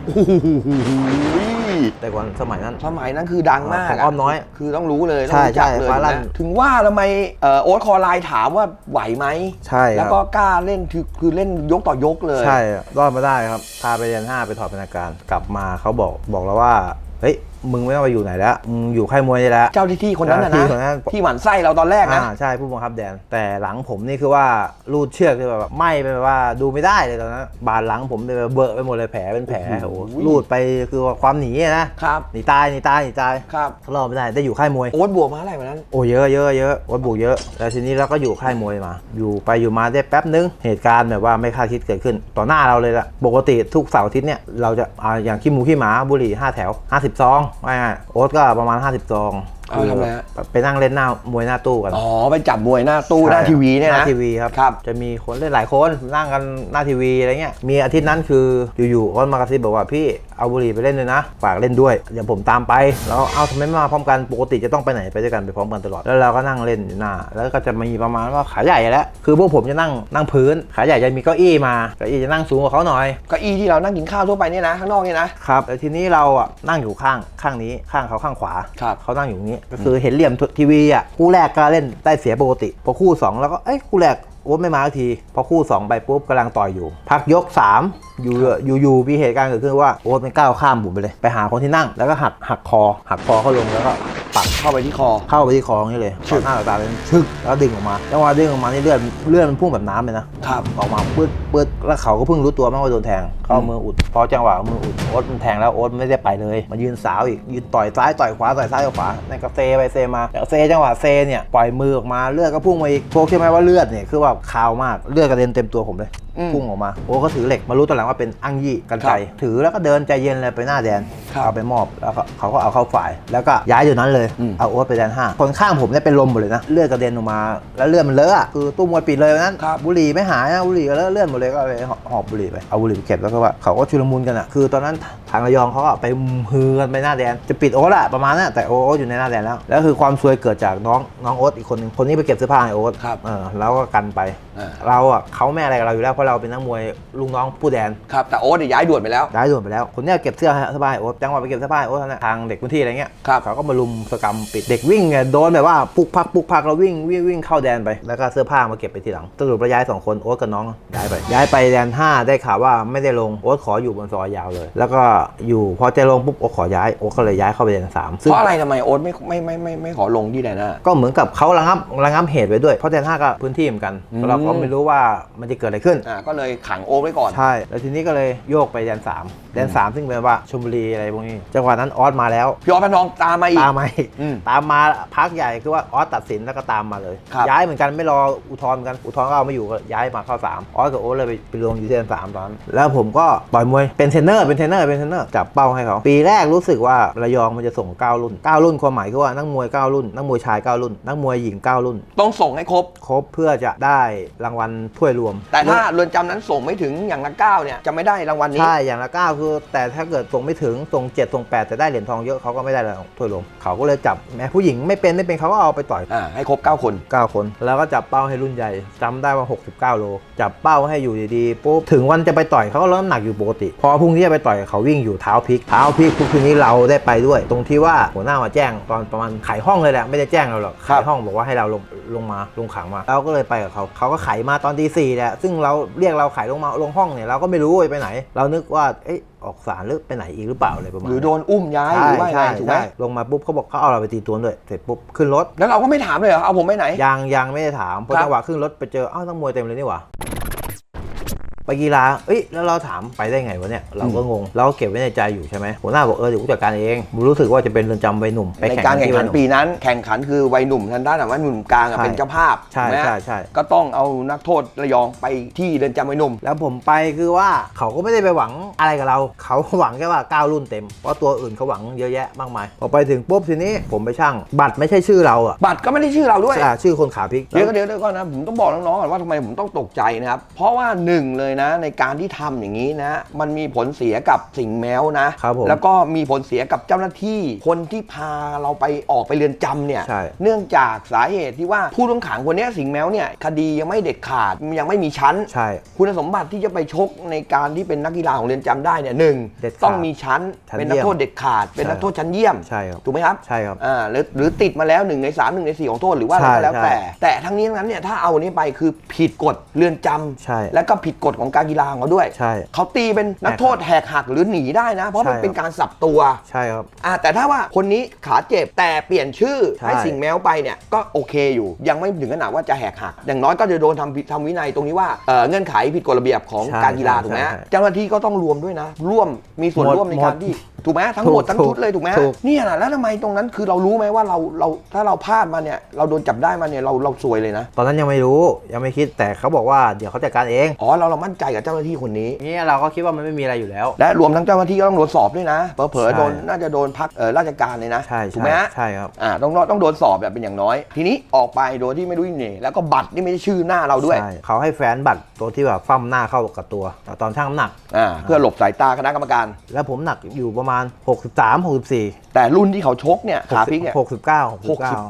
S1: แต่ก่อนสมัยนั้น
S2: สมัยนั้นคือดังมาก
S1: ของอ้อมน้อย
S2: คือต้องรู้เลยต้อง
S1: ใช่
S2: รู้จัก
S1: ใช่
S2: เลย
S1: ฟ้าลั่น
S2: นะถึงว่าทำไมเอ่อโอ๊ตคอไลน์ถามว่าไหวไหม
S1: ใช่ค
S2: แล้วก็กล้าเล่นคือคือเล่นยกต่อยกเลย
S1: ใช่รอดมาได้ครับพาไปเรียนห้าไปถอดพนักงานกลับมาเขาบอกบอกเราว่า เฮ้ย มึงไม่ต้องไปอยู่ไหนแล้วมึงอยู่ค่ายมวยนี่แหละ
S2: เจ้าที่ที่คนนั้นนะ
S1: เจ้า
S2: นะ
S1: ที่คนนั้น
S2: ที่หมั่นไส้เราตอนแรกนะ
S1: อ่าใช่ผู้บังคับแดน แต่หลังผมนี่คือว่ารูดเชือกคือแบบไหม้ไปแบบว่าดูไม่ได้เลยตอนนั้นบาดหลังผมเลยเบอะไปหมดเลยแผลเป็นแผล
S2: โอ้
S1: โอ้
S2: โห
S1: โหรูดไปคือว่าความหนีอะนะครับหนีตายหนีตายหนีตาย
S2: ครับ
S1: เขารอดไม่ได้ได้อยู่ค่ายมวย
S2: โอ๊ตบวกมาอะไรวันนั้น
S1: โอ้เยอะเยอะเยอะวัดบุกเยอะแล้วทีนี้เราก็อยู่ค่ายมวยมา อยู่ไปอยู่มาได้แป๊บนึงเหตุการณ์แบบว่าไม่คาดคิดเกิดขึ้น ต่อหน้าเราเลยล่ะปกติทุกเสาร์อาทิตย์เนี่ยเราจะอ่าอย่างขี้หมูขี้หมาบุหรี่5แถว50ซองว่าง่โอ๊ตก็ประมาณ 50ซอง
S2: เอาทำอะไรฮะ
S1: ไปนั่งเล่นหน้ามวยหน้าตู้กัน
S2: อ๋อไปจับมวยหน้าตู้หน้าทีวีเนี่ย
S1: ห
S2: นะ
S1: น้าทีวีครับ
S2: ครับ
S1: จะมีคนเล่นหลายคนนั่งกันหน้าทีวีอะไรเงี้ย มีอาทิตย์นั้นคืออยู่ๆโอ๊ตมากระซิบบอกว่าพี่เอาบุหรี่ไปเล่นเลยนะ ฝากเล่นด้วย เดี๋ยวผมตามไป แล้วเอาทำไมไม่มาพร้อมกัน ปกติจะต้องไปไหนไปด้วยกันไปพร้อมกันตลอด แล้วเราก็นั่งเล่นอยู่หน้า แล้วก็จะมีประมาณว่าขาใหญ่แล้ว คือพวกผมจะนั่งนั่งพื้น ขาใหญ่จะมีเก้าอี้มา เก้าอี้จะนั่งสูงกว่าเขาหน่อย
S2: เก้าอี้ที่เรานั่งกินข้าวทั่วไปเนี่ยนะข้างนอกเนี่ยนะ
S1: ครับ แต่ทีนี้เราอะนั่งอยู่ข้างข้างนี้ข้างเขาข้างขวา
S2: ครับ
S1: เขานั่งอยู่ตรงนี้ก็คือเห็นเหลี่ยมทีวีอะคู่แรกก็เล่นได้เสียปกติ พอคู่ 2 แล้วก็เอ้ยคู่แรก โอ๊ตไม่มาสักทีพอคู่ 2 ไปปุ๊บกำลังต่อยอยู่ พักยก 3 อยู่อยู่อยู่มีเหตุการณ์เกิดขึ้นว่าโอ๊ตมันก้าวข้ามบุ๋มไปเลย ไปหาคนที่นั่ง แล้วก็หักหักคอ หักคอเขาลงแล้วก็ปัก
S2: เข้าไปที่คอ
S1: เข้าไปที่คออย่างนี้เลย
S2: ชึ
S1: ต่อกหน้าต่อตาเลยชึกแล้วดึงออกมาจังหวะดึงออกมานี่เลือดเลือดมันพุ่งแบบน้ำเลยนะครับออกมาปื๊ดปื๊ดแล้วเขาก็เพิ่งรู้ตัวมั้งว่าโดนแทง เขาเอามืออุด พอจังหวะเอามืออุดโอ๊ตมันแทงแล้วโอ๊ตไม่ได้ไปเลยมายืนสาวอีกยืนต่อยซ้ายต่อยขวาต่อยซ้ายต่อยขวานั่นก็เซไปเซมาแล้วเซจังหวะเซเนี่ยปล่อยมือออกมาเลือดก็พุ่งมาอีกโฟกใช่ไหมว่าเลือดเนี่ยคือว่าข่าวมากเลือดกระเด็นเต็มตัวผมเลย พุ่งออกมาโอ๊ตก็ถือเหล็กมารู้ตอนหลังว่าเป็นอั้งยี่กันไกรถือแล้วก็เดินใจเย็นเลยไปหน้าแดน
S2: ครับ
S1: เอาไปมอบแล้วก็เขาก็เอาเข้าฝ่าย แล้วก็ย้ายอยู่นั้นเลย
S2: อืม
S1: เอาโอ๊ตไปแดนห้าคนข้างผมเนี่ยเป็นลมหมดเลยนะเลือดกระเด็นออกมา แล้วเลือดมันเลอะอะคือตู้มวยปิดเลยวันนั้น
S2: ครับ
S1: บุหรี่ไม่หายนะบุหรี่ก็เลอะเลือดหมดเลยก็เลยหอบบุหรี่ไปเอาบุหรี่ไปเก็บแล้วก็ว่าเขาก็ชุลมุนกันอะคือตอนนั้นทางระยองเขาก็ไปฮือกันไปหน้าแดนจะปิดโอ๊ตอะประมาณนั้นแต่โอ๊ตอยู่ในหน้าแดนแล้วแล้วคือความซวยเกิดจากน้องน้องโอ๊ตอีกคนหนึงคนนี้ไปเก็บเสื้อผ้าให้โอ๊ต
S2: ครับ
S1: เออแล้วก็กันไป
S2: อ่า
S1: เราอะเขาไม่อะไรกับเราอยู่แล้วเพราะเราเป็นนักมวยลุงน้องผู้แดน
S2: ครับแต่โอ๊ตเนี่ยย้ายด่วนไปแล้ว
S1: ย้ายด่วนไปแล้ว คนเนี้ยเก็บเสื้อให้สบายโอ๊ตจังหวะไปเก็บเสื้อผ้าให้โอ๊ตนั่นแหละทางเด็กพื้นที่อะไรเงี้ย
S2: ครับ
S1: เขาก็มาลุมสกรรมปิดเด็กวิ่งไงโดนแบบว่าปุกพักปุกพักแล้ววิ่งวิ่งวิ่งเข้าแดนไปแล้วก็เสื้อผ้ามาเก็บไปทีหลังสรุประย้ายสองคนโอ๊ตกับน้องย้ายไป ย้ายไปแดน5ได้ข่าวว่าไม่ได้ลงโอ๊ตขออยู่บนซอยยาวเลย แล้วก็อยู่พอจะลงปุ๊บโอ๊ตขอย้ายโอ๊ตก็เลยย้ายเข้าไปแดนสามซึ่ง
S2: เพราะอะไรทำไมโอ๊ตไม่ไม่ไม่ไม่ไม่ขอลงที่ไหนนะ
S1: ก็เหมือนกับเขาระงับระงับเหตุไว้ด้วย เพราะแดนห้าก็พื้นที่เหมือนกัน
S2: อืม
S1: เราก็ไม่รู้ว่ามันจะเกิดอะไรขึ้น
S2: อ่าก็เลยขังโอ๊ตไว้ก่อน
S1: ใช่ แล้วทีนี้ก็เลยโยกไปแดนสามแดนสามซึ่งเป็นว่าชลบุรีอะไรพวกนี้ จังหวะนั้นออสมาแล้ว
S2: พี่ออสพนองตามมาอีก
S1: ตามมาอีก
S2: อืม
S1: ตามมาพักใหญ่คือว่าออสตัดสินแล้วก็ตามมาเลย
S2: ครับ
S1: ย้ายเหมือนกันไม่รออุทธรณ์เหมือนกันอุทธรณ์ก็เอาไม่อยู่ก็ย้ายมาเข้าสามออสกับโอ๊ตเลยไปไปรวมอยู่ที่แดนสามตอนนั้นแล้วผมก็ต่อยมวยเป็นเทรนเนอร์เป็นเทรนเนอร์เป็นเทรนเนอร์จับเป้าให้เขาปีแรกรู้สึกว่าระยองมันจะส่ง9รุ่น9รุ่นความหมายคือว่านักมวย9รุ่นนักมวยชาย9รุ่นนักมวยหญิง9รุ่น
S2: ต้องส่งให้ครบ
S1: ครบเพื่อจะได้รางวัลถ้วยรวม
S2: แต่ถ้าอนจำนั้นส่งไม่ถึงอย่างละเก้าเนี่ยจะไม่ได้รางวัลนี้
S1: ใช่ อย่างละเก้าคือ แต่ถ้าเกิดส่งไม่ถึงส่งเจ็ดส่งแปดแต่ได้เหรียญทองเยอะเขาก็ไม่ได้แล้วถ้วยรวมเขาก็เลยจับแม้ผู้หญิงไม่เป็นไม่เป็นเขาก็เอาไปต่อย
S2: อ่าให้ครบ 9 คน
S1: 9 คน แล้วก็จับเป้าให้รุ่นใหญ่จำได้ว่า 69 โล จับเป้าให้อยู่ดีๆปุ๊บถึงวันจะไปต่อยเขาก็เริ่มน้ำหนักอยู่ปกติ พอพรุ่งนี้จะไปต่อยเขาวิ่งอยู่เท้าพลิกเท้าพลิกปุ๊บทีนี้เราได้ไปด้วย ตรงที่ว่าหัวหน้ามาแจ้งตอนประมาณขายห้องเลยแหละไม่ได้แจ้งเราหรอก
S2: ครับ
S1: ขายห้องบอกว่าให้เราลงลงมาลงขังมาเราก็เลยไปกับเขาเขาก็ไขมาตอนตีสี่แหละซึ่งเราเรียกเราไขลงมาลงห้องเนี่ยเราก็ไม่รู้ว่าไปไหน เรานึกว่าเอ๊ะออกสารหรือไปไหนอีกหรือเปล่าอะไรประมาณ
S2: หรือ
S1: นั้น
S2: โดนอุ้มย้ายหรือว่าอะไรถูกไหม
S1: ใช่ลงมาปุ๊บเขาบอกเขาเอาเราไปตีตัวด้วยเสร็จปุ๊บขึ้นรถ
S2: แล้วเราก็ไม่ถามเลยเหรอเอาผมไปไหน
S1: ยังยังไม่ได้ถามพอ
S2: ครับ
S1: จังหวะขึ้นรถไปเจออ้าวนักมวยเต็มเลยนี่หว่า ไปกีฬาเอ้ยแล้วเราถามไปได้ไงวะเนี่ยเราก็งงเราก็เก็บไว้ในใจอยู่ใช่ไหมหัวหน้าบอกเออเดี๋ยวกูจัดการเองผมรู้สึกว่าจะเป็นเรือนจำวัยหนุ่มไป
S2: ใน
S1: แข่ง
S2: การแข่ง
S1: ที่
S2: ขั
S1: วันยหนุ่ม
S2: ปีนั้นแข่งขันคือวัยหนุ่มทางด้านว่าหนุ่มกลางอะ
S1: ใช่
S2: เป็นเจ้าภาพ
S1: ใช่
S2: ถูกไหม
S1: ใช่ใช่
S2: ก็ต้องเอานักโทษระยองไปที่เรือนจำวัยหนุ่ม
S1: แล้วผมไปคือว่าเขาก็ไม่ได้ไปหวังอะไรกับเรา เขาหวังแค่ว่าก้าวรุ่นเต็ม เพราะตัวอื่นเขาหวังเยอะแยะมากมายพอไปถึงปุ๊บทีนี้ผมไปช่างบัตรไม่ใช่ชื่อเราอะ
S2: บัตรก็ไม่ได้ชื่อเราด้วย
S1: อ่าชื่อคนขาพลิก
S2: เดี๋ยวก็เดี๋ยวเดี๋ยวก่อนนะผมต้องบอกน้องๆก่อนว่าทำไมผมต้องตกใจนะครับ เพราะว่าหนึ่งเลยนะ ในการที่ทำอย่างนี้นะ มันมีผลเสียกับสิ่งแมวนะ
S1: ครับผม
S2: แล้วก็มีผลเสียกับเจ้าหน้าที่ คนที่พาเราไปออกไปเรือนจำเนี่ย
S1: ใช่
S2: เนื่องจากสาเหตุที่ว่าผู้ต้องขังคนเนี้ยสิงแมวเนี่ยคดียังไม่เด็ดขาดยังไม่มีชั้น
S1: ใช่
S2: คุณสมบัติที่จะไปชกในการที่เป็นนักกีฬาของเรือนจำได้เนี่ยหนึ่ง
S1: เด็ดขาด
S2: ต้องมีชั้น
S1: ชั้น
S2: เป็นนัก
S1: เยี่ยม
S2: โทษเด็ดขาด เป็น
S1: ใช่
S2: นักโทษชั้นเยี่ยม
S1: ใช่ครับ
S2: ถูกไหมครับ
S1: ใช่ครับ
S2: อ่าหรือหรือติดมาแล้ว1ใน3 1ใน4ของโทษหรือว่าอะไรก็แล้ว
S1: ใช่
S2: แต่ แต่ทั้งนี้ทั้งนั้นเนี่ยถ้าเอาอันนี้ไปคือผิดกฎเรือนจำ
S1: ใช่
S2: แล้วก็ผิดกฎของการกีฬาของเขาด้วย
S1: ใช่
S2: เขาตีเป็นนักโทษแหกหักหรือหนีได้นะ เพราะมัน
S1: ใช่
S2: เป็นการสับตัว
S1: ใช่ครับ
S2: อ่าแต่ถ้าว่าคนนี้ขาเจ็บแต่เปลี่ยนชื่อ
S1: ใช่
S2: ให้สิ่งแมวไปเนี่ยก็โอเคอยู่ ยังไม่ถึงขนาดว่าจะแหกหัก อย่างน้อยก็จะโดนทำผิดทำวินัยตรงนี้ว่าเอ่อเงื่อนไขผิดกฎระเบียบของ
S1: ใช่
S2: การกีฬา
S1: ใช่
S2: ถูกไหม
S1: ใช่
S2: เจ้าหน้าที่ก็ต้องรวมด้วยนะ ร่วมมีส่วน
S1: หมด
S2: ร่วมในการ
S1: หมด
S2: ที่ ถูกไหมทั้ง
S1: ถูก
S2: หมดทั้ง
S1: ถูก
S2: ชุดเลยถูกไหม
S1: ถูก
S2: เนี่ยนะแล้วทำไมตรงนั้นคือเรารู้ไหมว่าเราเราถ้าเราพลาดมาเนี่ยเราโดนจับได้มาเนี่ยเราเราซวยเลยนะ
S1: ตอนนั้นยังไม่รู้ยังไม่คิดแต่เขาบอกว่าเดี๋ยวเขาจัดการเอง
S2: อ๋อเราเรามั่นใจกับเจ้าหน้าที่คนนี้
S1: นี่เราก็คิดว่ามันไม่มีอะไรอยู่แล้ว
S2: และรวมทั้งเจ้าหน้าที่ก็ต้องโดนสอบด้วยนะเผลอ
S1: ใช่
S2: ๆโดนน่าจะโดนพักเอ่อราชการเลยนะ
S1: ใช่
S2: ถูก
S1: ใช่
S2: ไหมฮะ
S1: ใช่ครับ
S2: อ่าต้องต้องโดนสอบแบบเป็นอย่างน้อย ทีนี้ออกไปโดยที่ไม่รู้อีเหน่แล้วก็บัตรนี่ไม่ใช่ชื่อหน้าเราด้วย
S1: ใช่เขาให้แฟนบัตรตัวที่แบบฟั่มหน้าเข้ากับตัวตอนช่างน้ำหนัก
S2: อ่าเพื่อหลบสายตาคณะกรรมการ
S1: แล้วผมหนักอยู่ประมาณ63 64
S2: แต่รุ่นที่เขาชกเนี่ยขาพลิกเนี่ย
S1: 69 69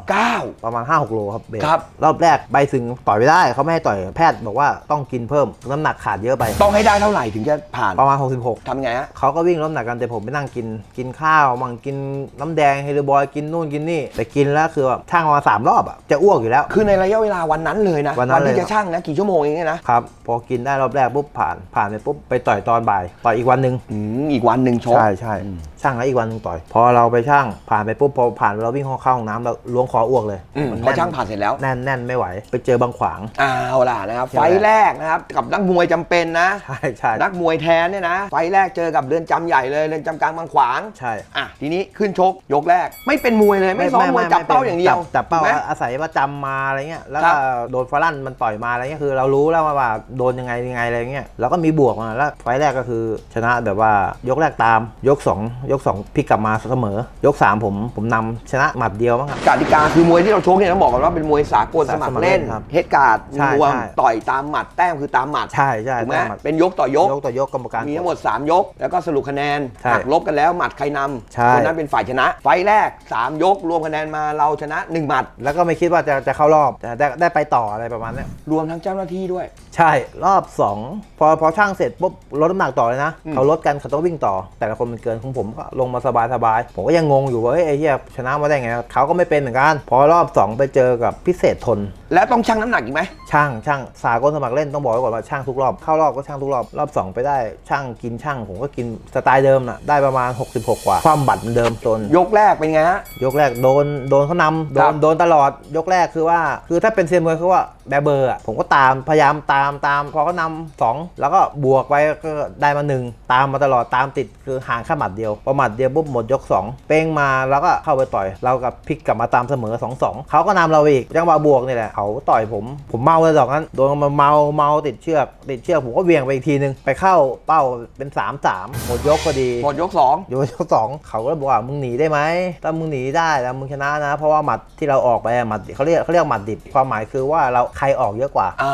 S2: 69
S1: ประมาณ5-6โลครับเบส
S2: ครับ
S1: รอบแรกใบถึงต่อยไม่ได้เขาไม่ให้ต่อยแพทย์บอกว่าต้องกินเพิ่มน้ำหนักขาดเยอะไป
S2: ต้องให้ได้เท่าไหร่ถึงจะผ่าน
S1: ประมาณ 66
S2: ทำไงฮะ
S1: เขาก็วิ่งล้มหนักกันแต่ผมไปนั่งกินกินข้าวมั่งกินน้ำแดงเฮลบอยกินนู่นกินนี่แต่กินแล้วคือแบบช่างมาสามรอบอะจะอ้วกอยู่แล้ว
S2: คือในระยะเวลาวันนั้นเลยนะ
S1: วันนั้น
S2: ที่
S1: เลย
S2: จะช่างนะกี่ชั่วโมงเองเนี่ยนะครับ
S1: พอกินได้รอบแรกปุ๊บผ่านผ่านไปปุ๊บไปต่อยตอนบ่ายต่อยอีกวันหนึ่ง
S2: อืมอีกวันหนึ่งชก
S1: ใช่ใช่ช่างแล้วอีกวันหนึ่งต่อย พอเราไปช่างผ่านไปปุ๊บพอผ่านเราวิ่งเข้าห้องน้ำเราล้วงคออ้วกเลย
S2: อืม
S1: มัน
S2: พอ
S1: แน่น
S2: ช่างผ่านเสร็จแล้ว
S1: แน่นแน่นไม่ไหว ไปเจอบางขวาง
S2: เอาล่ะนะครับ
S1: ใช่
S2: ไฟล์แรกนะครับกับนักมวยจำเป็นนะ
S1: ใช่ใช่
S2: นักมวยแทนเนี่ยนะ ไฟล์แรกเจอกับเรือนจำใหญ่เลยเรือนจำกลางบางขวาง
S1: ใช่
S2: อะทีนี้ขึ้นชกยกแรกไม่เป็นมวยเลยไม่ซ้อมมวยจับเป้าอย่างเดียว
S1: จับจับเป้า
S2: ถูกไหม
S1: อาศัยว่าจำมาอะไรเงี้ยแล้ว
S2: ครั
S1: ก็
S2: บ
S1: โดนฟารั่นมันต่อยมาอะไรเงี้ยคือ เรารู้แล้วว่าว่าโดนยังไงยังไงอะไรเงี้ยแล้วก็มีบวกมาแล้วไฟล์แรกก็คือชนะแบบว่ายกแรกตามยกสองยกสองพลิกกลับมาเสมอยกสามผมผมนำชนะหมัดเดียวมั้งครับ
S2: กติกาคือมวยที่เราชกเนี่ยต้องบอกกันว่าเป็นมวยสากลสมัครเล่น
S1: สมัครเล่นครับ
S2: เฮดการ์ด
S1: ใช่
S2: รวม
S1: ใช่
S2: ต่อยตามหมัดแต้มคือตามหมัด
S1: ใช่ใช่
S2: ถูกไหม
S1: แต้มหมัด
S2: เป็นยกต่อยก
S1: ยกต่อยกกรรมการ
S2: มีทั้งหมด 3 ยก แล้วก็สรุปคะแนน
S1: ใช่
S2: หักลบกันแล้วหมัดใครน
S1: ใช่ำ
S2: คนนั้นเป็นฝ่ายชนะ ไฟล์แรก 3 ยก รวมคะแนนมาเราชนะ 1 หมัด
S1: แล้วก็ไม่คิดว่าจะจะเข้ารอบแต่ได้ได้ไปต่ออะไรประมาณเนี้ย
S2: รวมทั้งเจ้าหน้าที่ด้วย
S1: ใช่รอบ 2 พอพอช่างเสร็จปุ๊บลดน้ำหนักต่อเลยนะ
S2: อืม
S1: เขาลดกันเขาต้องวิ่งต่อ แต่ละคนมันเกินของผมก็ลงมาสบายสบายผมก็ยังงงอยู่ว่าเฮ้ยไอ้เหี้ยชนะมาได้ไงเขาก็ไม่เป็นเหมือนกัน พอรอบ 2 ไปเจอกับพิเศษทน
S2: แล้วต้องชั่งน้ำหนักอีกไหม
S1: ช่างช่างสากลสมัครเล่นต้องบอกไว้ก่อนว่าช่างทุกรอบเข้ารอบก็ช่างทุกรอบรอบ 2 ไปได้ช่างกินช่างผมก็กินสไตล์เดิมน่ะได้ประมาณ 66 กว่า ความบัตรเหมือนเดิมจน
S2: ยกแรกเป็นไงฮะ
S1: ยกแรกโดนโดนเขานำโด
S2: ครั
S1: น
S2: บ
S1: โดนตลอดยกแรกคือว่า คือถ้าเป็นเซียนมวยคือว่า แบเบอร์อะผมก็ตามพยายามตามตามพอเขานำสองแล้วก็บวกไปก็ได้มาหนึ่งตามมาตลอดตามติดคือห่างแค่หมัดเดียวพอหมัดเดียวปุ๊บหมดยกสองเป้งมาแล้วก็เข้าไปต่อยเรากับพลิกกลับมาตามเสมอ2อสองเขาก็นำเราอีกจังหวะบวกนี่แหละเขาต่อยผมผมเมาเลยดอกนั้นโดนมาเมาเมาติดเชือก ติดเชือกผมก็เวียงไปอีกทีนึงไปเข้าเป้าเป็น3ามสามหมดยกพอดี
S2: หมดยก2
S1: โยนยกสองเขาก็เลยบอกว่ามึงหนีได้ไหมถ้ามึงหนีได้แล้วมึงชนะนะ เพราะว่าหมัดที่เราออกไปอะหมัดเขาเรียกเขาเรียกหมัดดิบความหมายคือว่าเราใครออกเยอะกว่า
S2: อ่า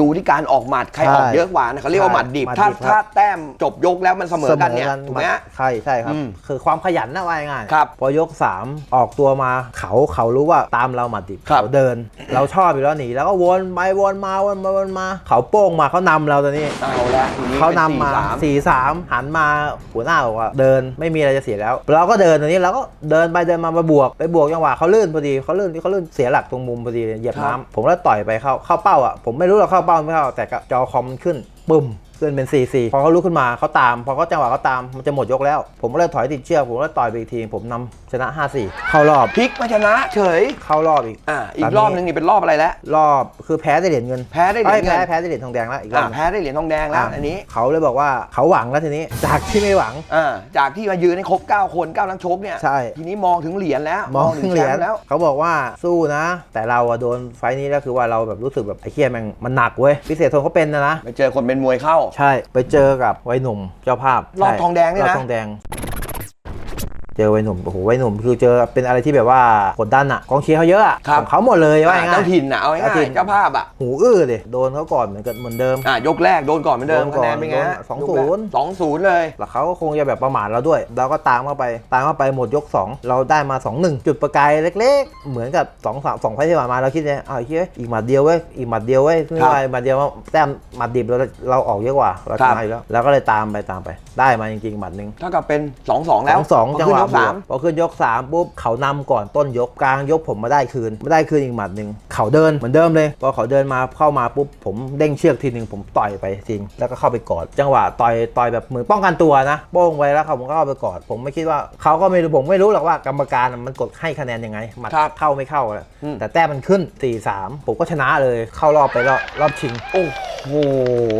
S2: ดูที่การออกหมัดใคร
S1: ใช่
S2: ออกเยอะกว่านะเขาเรียกว่าหมัดดิบ
S1: หมัด
S2: ถ้า
S1: ดิบครับ
S2: ถ้าแต้มจบยกแล้วมันเสมอกันเนี่ยถูกไหมฮะ
S1: ใช่ใช่ครับ
S2: อืม
S1: คือความขยันนะว่าง่ายๆ
S2: ครับ
S1: พอยก 3 ออกตัวมาเขาเขารู้ว่าตามเราหมัดดิบ
S2: ครับ
S1: เขาเดิน เราชอบอยู่แล้วหนีแล้วก็วนไปวนมาวนมาวนมา เขาโป้งมาเขานำเราตอนนี้
S2: เอาละทีนี้
S1: เขานำ
S2: ป็
S1: มา
S2: สี่สาม
S1: 4 3 หันมาหัวหน้าบอกว่าเดินไม่มีอะไรจะเสียแล้ว เราก็เดินตอนนี้เราก็เดินไปเดินมามาบวกไปบวกจังหวะเขาลื่นพอดีเขาลื่นเขาลื่นเสียหลักตรงมุมพอดีเหยียบน้ำผมแล้วต่อยไปเข้าเข้าเป้าอะผมไม่รู้เราเข้าเป้าไม่เข้าแต่จอคอมมันขึ้นปึ้ม ขึ้นเป็น4 4พอเขาลุกขึ้นมาเขาตาม พอเขาจังหวะเขาตามมันจะหมดยกแล้ว ผมก็เลยถอยติดเชือกผมก็เลยต่อยไปอีกทีผมนำชนะ 5-4 เข้ารอบ
S2: พลิกมาชนะเฉย
S1: เข้ารอบอีก
S2: อ่า อี
S1: ต
S2: ก
S1: อนนี้
S2: รอบนึงนี่เป็นรอบอะไรแล้ว
S1: รอบคือแพ้ได้เหรียญเงิน
S2: แพ้ได้เหรียญ
S1: อ้
S2: เงิน
S1: แพ้แพ้ได้เหรียญทองแดงแล้วอีกรอ
S2: อ่า
S1: บหนึ่ง
S2: แพ้ได้เหรียญทองแดงแล้ว อันนี้
S1: เขาเลยบอกว่าเขาหวังแล้วทีนี้ จากที่ไม่หวัง
S2: อ่า จากที่มายืนให้ครบ 9 คน 9 นักชกเนี่ย
S1: ใช่
S2: ทีนี้มองถึงเหรียญแล้ว
S1: มองถึงเหรียญ
S2: แชมป์แล้ว
S1: เขาบอกว่าสู้นะ แต่เราอะโดนไฟล์นี้แล้วคือว่าเราแบบรู้สึกแบบไอ้เคียแม่งมันหนักเว้ยพิเศษทนเขาเป็นนะนะ
S2: ไปเจอคนเป็นมวยเข้า
S1: ใช่ไปเจอกับวัยหนุ่มเจ้าภาพ
S2: รอบ
S1: ใช่
S2: ทองแดงเนี่ยนะ
S1: รอบทองแดง เจอวัยหนุ่มโอ้โหวัยหนุ่มคือเจอเป็นอะไรที่แบบว่ากดดันอะกองเชียร์เขาเยอะอะ
S2: ครับ
S1: ของเขาหมดเลยว่า
S2: อ่า
S1: ง่าย
S2: เจ้าถิ่นอะเอาง่า
S1: เจ้าถิ่
S2: ย
S1: น
S2: ๆเจ้าภาพอะ
S1: หูอื้อเลยโดนเขาก่อนเหมือนกันเหมือนเดิม
S2: อ่ายกแรกโดนก่อนเหมือนเดิม
S1: โดนก่
S2: คะ
S1: อน
S2: แนนเป็นไงฮะ
S1: โดนสอง
S2: ยก
S1: ศู
S2: แรก
S1: นย์
S2: สองศูนย์เลย
S1: แล้วเขาก็คงจะแบบประมาทเราด้วย เราก็ตามเข้าไป ตามเข้าไปหมดยก 2 เราได้มา 2 1 จุดประกายเล็ก ๆ เหมือนกับ2 3 2ไฟล์ที่ผ่านมาเราคิดเลยอ้าวเฮ้ยอีกหมัดเดียวเว้ยอีกหมัดเดียวเว้ยไม่
S2: ครับ
S1: ไหวหมัดเดียวแต้มหมัดดิบเราเราออกเยอะกว่าเรา
S2: ครั
S1: ช
S2: บ
S1: นะอยู่แล้วเราก็เลยตามไปตามไป ได้มาจริงๆหมัดหนึ่ง
S2: เท่ากับเป็น2อสองแล้ว
S1: สองจังหวะ
S2: พอขึ้นยกสาม
S1: บวกพอขึ้นยก3ปุ๊บเขานำก่อนต้นยกกลางยกผมมาได้คืนไม่ได้คืนอีกหมัดหนึ่งเขาเดินเหมือนเดิมเลยพอเขาเดินมาเข้ามาปุ๊บผมเด้งเชือกทีหนึ่งผมต่อยไปทิ้งแล้วก็เข้าไปกอด จังหวะต่อยต่อยแบบเหมือนป้องกันตัวนะโป้งไว้แล้วเขาผมก็เข้าไปกอด ผมไม่คิดว่าเขาก็ไม่รู้ผมไม่รู้หรอกว่ากรรมการมันกดให้คะแนนยังไงหมัด
S2: ครับ
S1: เข้าไม่เข้าอะ
S2: อืม
S1: แต่แต้มมันขึ้น 4-3 ผมก็ชนะเลยเข้ารอบไปรอบรอบชิง
S2: โอ้โห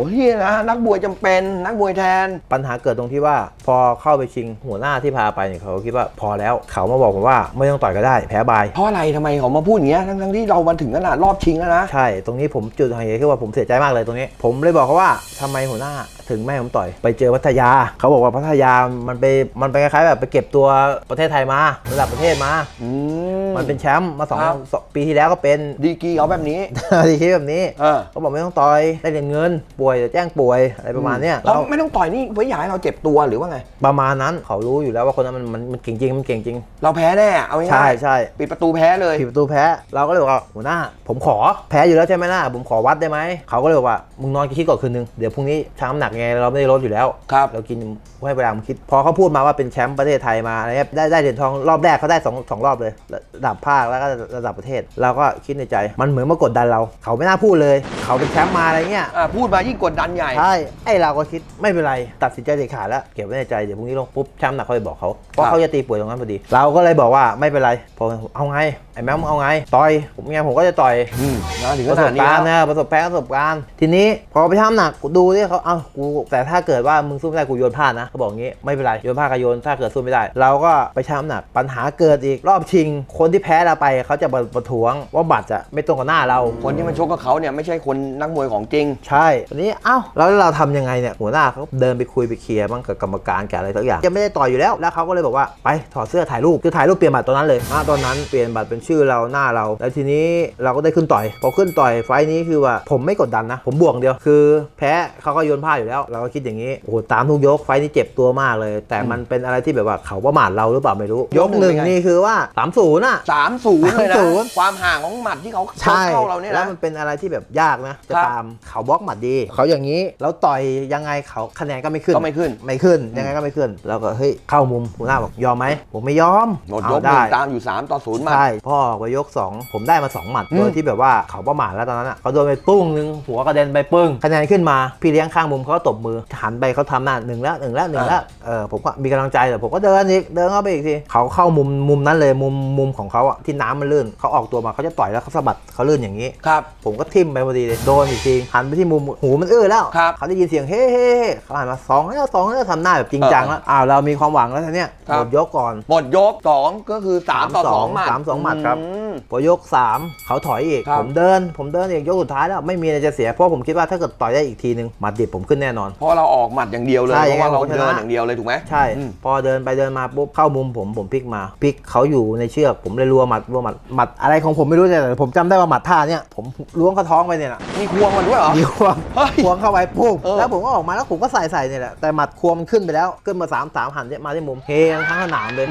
S2: เฮียนะนักบวยจำเป็นนักบวยแทน
S1: ปัญหาเกิดตรงที่ว่าพอเข้าไปชิงหัวหน้าที่พาไปเนี่ยเขาคิดว่าพอแล้วเขามาบอกผมว่าไม่ต้องต่อยก็ได้แพ้บาย
S2: เพราะอะไรทำไมเขามาพูดอย่างเงี้ยทั้งทั้งๆที่เรามาถึงขนาดรอบชิงแล้วนะ
S1: ใช่ ตรงนี้ผมจุดหัวเหคือว่าผมเสียใจมากเลยตรงนี้ ผมเลยบอกเขาว่าทำไมหัวหน้าถึงไม่ให้ผมต่อย ไปเจอพัทยา เขาบอกว่าพัทยามันไปมันไปคล้ายๆแบบไปเก็บตัวประเทศไทยมาระดับประเทศมา
S2: อืม
S1: มันเป็นแชมป์มาสอง
S2: ครับ
S1: สองปีที่แล้วก็เป็น
S2: ดีกรีเขาแบบนี้
S1: ดีคิดแบบนี้
S2: เออ
S1: เขาบอกไม่ต้องต่อยได้เหรียญเงิน ป่วยเดี๋ยวแจ้งป่วยอะไรประมาณเนี้ย
S2: เขา
S1: แล้ว
S2: ไม่ต้องต่อยนี่ไว้อยากให้เราเจ็บตัวหรือว่าไง
S1: ประมาณนั้นเขารู้อยู่แล้วว่าคนนั้นมันมันมันเก่งจริงมันเก่งจริง
S2: เราแพ้แน่เอาง่ายๆ
S1: ใช่ใช่
S2: ปิดประตูแพ้เลย
S1: ผิดประตูแพ้เราก็เลยบอกว่าหัวหน้า ผมขอแพ้อยู่แล้วใช่ไหมล่ะผมขอวัดได้ไหมเขาก็เลยบอกว่ามึงนอนคิดก่อนคืนนึงเดี๋ยวพรุ่งนี้ช้างน้ำหนักไงเราไม่ได้ลดอยู่แล้ว
S2: ครับ
S1: เรากินให้เวลามึงคิด พอเขาพูดมาว่าเป็นแชมป์ประเทศไทยมาอะไรเงี้ยได้ได้เหรียญทองรอบแรกเขาได้สองสองรอบเลยระดับภาคแล้วก็ระดับประเทศ เราก็คิดในใจ มันเหมือนมากดดันเรา เขาไม่น่าพูดเลย เขาเป็นแชมป์มาอะไรเงี้ย
S2: อ่าพูดมายิ่งกดดันใหญ่
S1: ใช่ไอเราก็คิดไม่เป็นไร ตัดสินใจเด็ดขาดแล้วเก็บไว้ในใจเดี๋ยวพรุ่งนี้ลงปุ๊บช้ำหนักเขาไปบอกเขาเพราะเขาจะตีป่วยตรงนั้นพอดี เราก็เลยบอกว่าไม่เป็นไรพอเอาไงไอ้แมวมึงเอาไงต่อยผมไงผมก็จะต่อย
S2: อืมนะถึง
S1: ป
S2: ข
S1: ระส
S2: นาด
S1: บ
S2: นี้
S1: การณ์
S2: แล้ว
S1: นะประสบการณ์ประสบการณ์ทีนี้พอไปทำหนักกูดูที่เขาเอ้ากูแต่ถ้าเกิดว่ามึงสู้ไม่ได้กูโยนพลาดนะเขาบอกงี้ไม่เป็นไรโยนพลาดก็โยนถ้าเกิดสู้ไม่ได้ เราก็ไปชั่งน้ำหนักปัญหาเกิดอีกรอบชิงคนที่แพ้เราไปเขาจะประท้วงว่าบัตรจะไม่ตรงกับหน้าเรา
S2: คนที่มาชกกับเขาเนี่ยไม่ใช่คนนักมวยของจริง
S1: ใช่ทีนี้เอ้าแล้วเราทำยังไงเนี่ยหัวหน้าเขาเดินไปคุยไปเคลียร์บ้างกับกรรมการกับอะไรสักอย่างจะไม่ได้ต่อยอยู่แล้วแล้วเขาก็เลยบอกว่าไปถอดเสื้อถ่ายรูปคือถ่ายรูปเปลี่ยนบัตรตอนนั้นเลยอะตอนนั้นเปลี่ยนบัตรเป็นชื่อเราหน้าเรา แล้วทีนี้เราก็ได้ขึ้นต่อยพอขึ้นต่อยไฟล์นี้คือว่าผมไม่กดดันนะ ผมบวกเดียวคือ แพ้เขาก็โยนผ้าอยู่แล้ว เราก็คิดอย่างนี้โอ้โหตามทุกยกไฟล์นี้เจ็บตัวมากเลย แต่มันเป็นอะไรที่แบบว่าเขาประมาทเราหรือเปล่าไม่รู้ ยกหนึ่งนี่คือว่า3ามศูนย์อะ
S2: 3ามศูนย์เลยนะ
S1: 3-0
S2: ความห่างของหมัดที่เขา
S1: ใช่
S2: เข้าเราเนี่ย
S1: แล้ว
S2: นะ
S1: มันเป็นอะไรที่แบบยากนะ จะ
S2: ครับ
S1: ตามเขาบล็อกหมัดดี เขาอย่างนี้แล้วต่อยยังไงเขาคะแนนก็ไม่ขึ้น
S2: ก็ไม่ขึ้น
S1: ไม่ขึ้นยังไงก็ไม่ขึ้น แล้วก็เฮ้ยเข้ามุมหัวหน้าบอกยอมไหมผมไม่ยอม
S2: หมดย
S1: เอา
S2: กหนึ่
S1: ได้
S2: งตามอยู่3ต่อศูนย์มา
S1: ใช่พ่อไปยก2ผมได้มา2หมัด
S2: อืม
S1: โดยที่แบบว่าเขาประมาทแล้วตอนนั้นอะเขาโดนไปปุ้งนึงหัวกระเด็นไปปึ้งคะแนนขึ้นมาพี่เลี้ยงข้างมุมเขาก็ตบมือหันไปเขาทำหน้าหนึ่งแล้วหนึ่งแล้วหนึ่งแล้วเออผมก็มีกำลังใจแต่ผมก็เดินอีกเดินเข้าไปอีกทีเขาเข้ามุมมุมนั้นเลยมุมมุมของเขาอะที่น้ำมันลื่นเขาออกตัวมาเขาจะต่อยแล้วเขาสะบัดเขาลื่นอย่างนี้
S2: ครับ
S1: ผมก็ทิ่มไปพอดีเลยโดนอีกทีหันไปที่มุมหูมันอื้อแล้ว
S2: ครับ
S1: เขาได้ยินเสียงเฮ้เฮ้เฮ้เขาหันมาสองแล้วสองแล้วทำหน้าแบบจริงจังแล้วอ้าวเรามีความหวังแล้วทีเนี้ย
S2: ครับ
S1: หมดยกก่อน
S2: หมดยก 2 ก็คือ3ต่อ2หมัด
S1: สามสองหมัดครับ
S2: อืม
S1: พอยก 3 เขาถอยอีก
S2: ครับ
S1: ผมเดิน ผมเดินอีกยกสุดท้ายแล้วไม่มีอะไรจะเสียเพราะผมคิดว่าถ้าเกิดต่อยได้อีกทีนึงหมัดดิบผมขึ้นแน่นอน
S2: เพราะเราออกหมัดอย่างเดียวเลย
S1: ใช่
S2: เพราะว่าเรา
S1: ยังไงผมก็ชนะ
S2: เดินอย่างเดียวเลยถูกไหม
S1: ใช่
S2: อืม
S1: พอเดินไปเดินมาปุ๊บเข้ามุมผมผมพลิกมาพลิกเขาอยู่ในเชือกผมเลยรัวหมัดรัวหมัดหมัดอะไรของผมไม่รู้แต่ผมจำได้ว่าหมัดท่าเนี่ยผมล้วงเข้าท้องไปเนี่ยนะ
S2: มีควงมันด้วยเหรอ
S1: มีควง
S2: เฮ้ย
S1: ควงเข้าไปปุ๊บ
S2: เออ
S1: แล้วผมก็ออกมาแล้วผมก็ใส่ใส่เนี่ยแหละแต่หมัดควงมันขึ้นไปแล้วขึ้นมาสามสามหันเนี่ยมาที่มุมเฮทั้งสนามเลย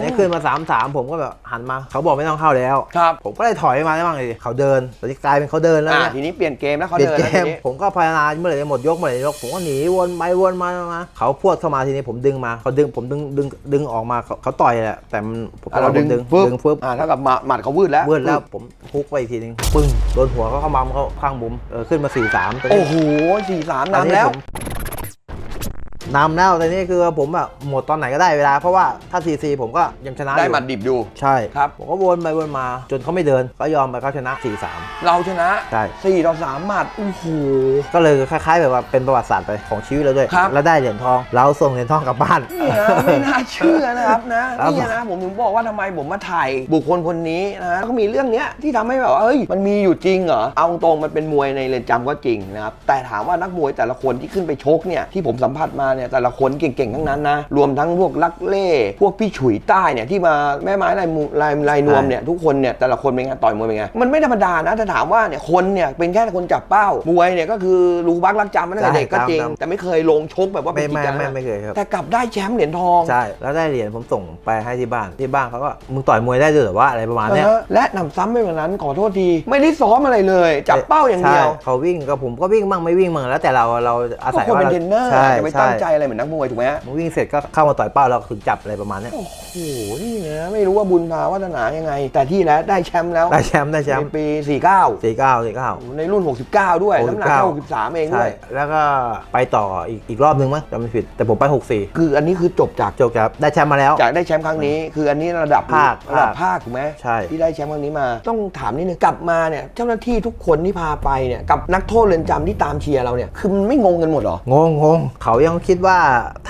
S1: นี่ขึ้นมาสามสามผมก็แบบหันมา เขาบอกไม่ต้องเข้าแล้ว
S2: ครับ
S1: ผมก็เลยถอยมาได้บ้างเลยเขาเดินตอนนี้กลายเป็นเขาเดินแล้ว
S2: อ่า
S1: เนี่ย
S2: ทีนี้เปลี่ยนเกมแล้วเขา
S1: เปลี่ย
S2: เดิ
S1: น
S2: น
S1: เก
S2: แล้วที
S1: ม
S2: นี้
S1: ผมก็พยายามเมื่อไหร่จะหมดยกเมื่อไหร่จะยกผมก็หนีวนไปวนมามาเขาพวดเข้ามาทีนี้ผมดึงมาเขาดึงผมดึงดึงดึงออกมาเขาเขาต่อยแหละแต่มันผม
S2: อะเราดึง
S1: ดึง
S2: ฟึบ
S1: ดึงฟึบ
S2: อ่าเท่ากับหมัดหมัดเขาวืดแล้ว
S1: เวิร์ดแล้วผมฮุกไปอีกทีนึงปึ้งโดนหัวเขาเข้ามัมเขาข้างมุมเออขึ้นมา4ี่สามตอน
S2: โอ้
S1: นี้
S2: โหสี่สาม
S1: ตอน
S2: นำแล้ว
S1: ผม นำแล้วแต่นี่คือผมแบบหมดตอนไหนก็ได้เวลา เพราะว่าถ้าซีซีผมก็ยังชนะ
S2: ได้
S1: อยู่
S2: หมัดดิบอยู่
S1: ใช่
S2: ครับ
S1: ผมก็วนไปวนมาจนเขาไม่เดินก็ยอมไปเขาชนะ4ี่สาม
S2: เราชนะ
S1: ใช่
S2: สี่ต่อสามหมัดโอ้โห
S1: ก็เลยคล้ายๆ แบบว่าเป็นประวัติศาสตร์ไปของชีวิตเราด้วย
S2: ครับ
S1: แล้วได้เหรียญทอง เราส่งเหรียญทองกลับบ้าน
S2: นี่นะไม่น่าเชื่อนะครับนะครับนี่นะผมถึงบอกว่าทำไมผมมาถ่ายบุคคลคนนี้นะแล้วก็มีเรื่องเนี้ยที่ทำให้แบบว่าเฮ้ยมันมีอยู่จริงเหรอเอาตรงๆมันเป็นมวยในเรือนจำก็จริงนะครับแต่ถามว่านักมวยแต่ละคนที่ขึ้นไปชกเนี่ยที่ผมสัมผัสมาเนี่ยแต่ละคนเก่งๆทั้งนั้นนะรวมทั้งพวกลักเล่พวกพี่ฉุยใต้เนี่ยที่มาแม่ไม้ลายมูลายลายนวมเนี่ยทุกคนเนี่ยแต่ละคนเป็นไงต่อยมวยเป็นไงมันไม่ธรรมดานะถ้าถามว่าเนี่ยคนเนี่ยเป็นแค่คนจับเป้ามวยเนี่ยก็คือรู้บักรักจำมาตั้งแต่เด็กก็จริง
S1: ใช่ครับ
S2: แต่ไม่เคยลงชกแบบว่าเป็
S1: ไม่
S2: นจริง
S1: ไม่
S2: จัง
S1: ไม่
S2: นะ
S1: ไม่เคยครับ
S2: แต่กลับได้แชมป์เหรียญทอง
S1: ใช่แล้วได้เหรียญผมส่งไปให้ที่บ้านที่บ้านเขาก็มึงต่อยมวยได้ด้วยเหรือว่าอะไรประมาณเนี้ย
S2: เออและหนำซ้ำไปกว่านั้นขอโทษทีไม่ได้ซ้อมอะไรเลย จับเป้าอย่างเดียว
S1: ใช่เขาวิ่งก็ผมก็วิ่งบ้างไม่วิ่งบ้างแล้วแต่เราเราอา
S2: ก็
S1: ศัย
S2: คน
S1: ว่า
S2: เป็น
S1: เรา
S2: เทรนเนอร์
S1: ใช่
S2: จะไป
S1: ใช่
S2: ตั้งใจอะไรเหมือนนักมวยถูกไหมฮะ
S1: มึงวิ่งเสร็จก็เข้ามาต่อยเป้าเราถึงจับอะไรประมาณเนี้ย
S2: โอ้โหนี่นะไม่รู้ว่าบุญพาวัฒนายังไง แต่ที่แล้วได้แชมป์แล้ว
S1: ได้แชมป์ได้แชม
S2: ใน
S1: ป์
S2: ปี 49
S1: สี่เก้าสี่เก้า
S2: ในรุ่น 69 ด้วยน้ำหนักแค่63 เอง
S1: ใช่
S2: ด้วย
S1: แล้วก็ไปต่ออีกอีกรอบนึงมั้งจำไม่ผิด แต่ผมไป 64
S2: คืออันนี้คือจบจาก
S1: จบครับได้แชมป์มาแล้ว
S2: จากได้แชมป์ครั้งนี้ คืออันนี้ระดับ
S1: ภาค
S2: ระดับภาคถูกไหม
S1: ใช่
S2: ที่ได้แชมป์ครั้งนี้มาต้องถามนิดนึงกลับมาเนี่ยเจ้าหน้าที่ทุกคนที่พาไปเนี่ยกับนักโทษเรือนจำที่ตามเชียร์เราเนี่ยคือมันไม่งงกันหมดเหรอ
S1: งงงงเขายังคิดว่า